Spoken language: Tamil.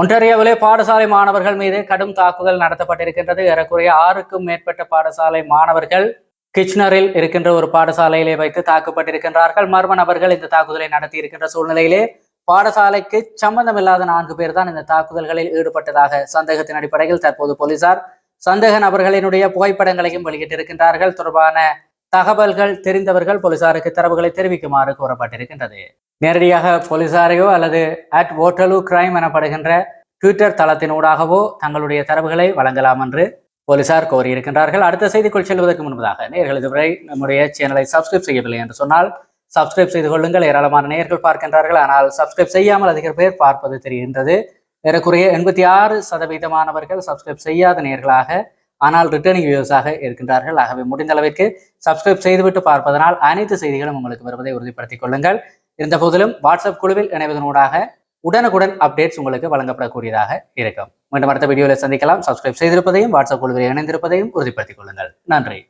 ஒன்றாரியோவிலே பாடசாலை மாணவர்கள் மீது கடும் தாக்குதல் நடத்தப்பட்டிருக்கின்றது. ஏறக்குறைய ஆறுக்கும் மேற்பட்ட பாடசாலை மாணவர்கள் கிச்னரில் இருக்கின்ற ஒரு பாடசாலையிலே வைத்து தாக்கப்பட்டிருக்கின்றார்கள். மர்ம நபர்கள் இந்த தாக்குதலை நடத்தி இருக்கின்ற சூழ்நிலையிலே பாடசாலைக்கு சம்பந்தமில்லாத நான்கு பேர் தான் இந்த தாக்குதல்களில் ஈடுபட்டதாக சந்தேகத்தின் அடிப்படையில் தற்போது போலீசார் சந்தேக நபர்களினுடைய புகைப்படங்களையும் வெளியிட்டிருக்கின்றார்கள். தொடர்பான தகவல்கள் தெரிந்தவர்கள் போலீசாருக்கு தரவுகளை தெரிவிக்குமாறு கூறப்பட்டிருக்கின்றது நேரடியாக போலீசாரையோ அல்லது அட் ஓட்டலு கிரைம் எனப்படுகின்ற ட்விட்டர் தளத்தினூடாகவோ தங்களுடைய தரவுகளை வழங்கலாம் என்று போலீசார் கோரியிருக்கின்றார்கள். அடுத்த செய்திக்குள் செல்வதற்கு முன்பதாக நேர்கள் இதுவரை நம்முடைய சேனலை சப்ஸ்கிரைப் செய்யவில்லை என்று சொன்னால் சப்ஸ்கிரைப் செய்து கொள்ளுங்கள். ஏராளமான நேர்கள் பார்க்கின்றார்கள். ஆனால் சப்ஸ்கிரைப் செய்யாமல் அதிக பேர் பார்ப்பது தெரிகின்றது. ஏறக்குறைய எண்பத்தி ஆறு சதவீதமானவர்கள் சப்ஸ்கிரைப் செய்யாத நேர்களாக ஆனால் ரிட்டர்னிங் வியூஸாக இருக்கின்றார்கள். ஆகவே முடிந்த அளவிற்கு சப்ஸ்கிரைப் செய்துவிட்டு பார்ப்பதனால் அனைத்து செய்திகளும் உங்களுக்கு வருவதை உறுதிப்படுத்திக் கொள்ளுங்கள். இருந்த போதிலும் வாட்ஸ்அப் குழுவில் இணைவதனூடாக உடனுக்குடன் அப்டேட்ஸ் உங்களுக்கு வழங்கப்படக்கூடியதாக இருக்கும். மீண்டும் அடுத்த வீடியோவில் சந்திக்கலாம். சப்ஸ்கிரைப் செய்திருப்பதையும் வாட்ஸ்அப் குழுவில் இணைந்திருப்பதையும் உறுதிப்படுத்திக் கொள்ளுங்கள். நன்றி.